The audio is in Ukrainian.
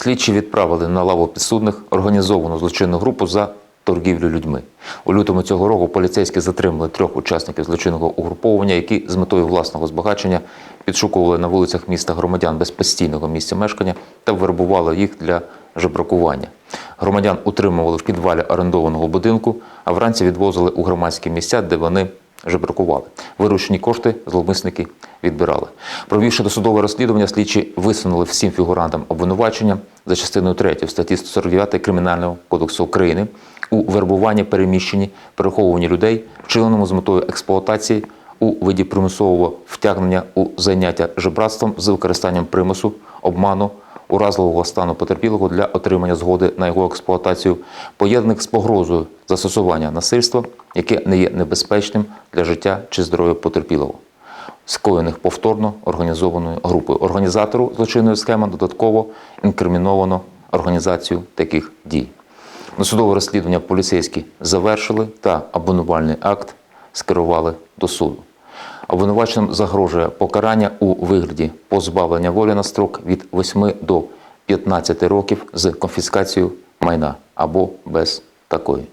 Слідчі відправили на лаву підсудних організовану злочинну групу за торгівлю людьми. У лютому цього року поліцейські затримали трьох учасників злочинного угруповання, які з метою власного збагачення підшукували на вулицях міста громадян без постійного місця мешкання та вербували їх для жебракування. Громадян утримували в підвалі орендованого будинку, а вранці відвозили у громадські місця, де вони жебракували. Виручені кошти зловмисники відбирали. Провівши досудове розслідування, слідчі висунули всім фігурантам обвинувачення за частиною 3 статті 149 Кримінального кодексу України у вербуванні, переміщенні, переховуванні людей, вчиненому з метою експлуатації у виді примусового втягнення у заняття жебратством з використанням примусу, обману, уразливого стану потерпілого для отримання згоди на його експлуатацію, поєднаних з погрозою застосування насильства, яке не є небезпечним для життя чи здоров'я потерпілого, скоєних повторно організованою групою. Організатору злочинної схеми додатково інкриміновано організацію таких дій. Досудове розслідування поліцейські завершили та обвинувальний акт скерували до суду. Обвинуваченим загрожує покарання у вигляді позбавлення волі на строк від 8 до 15 років з конфіскацією майна або без такої.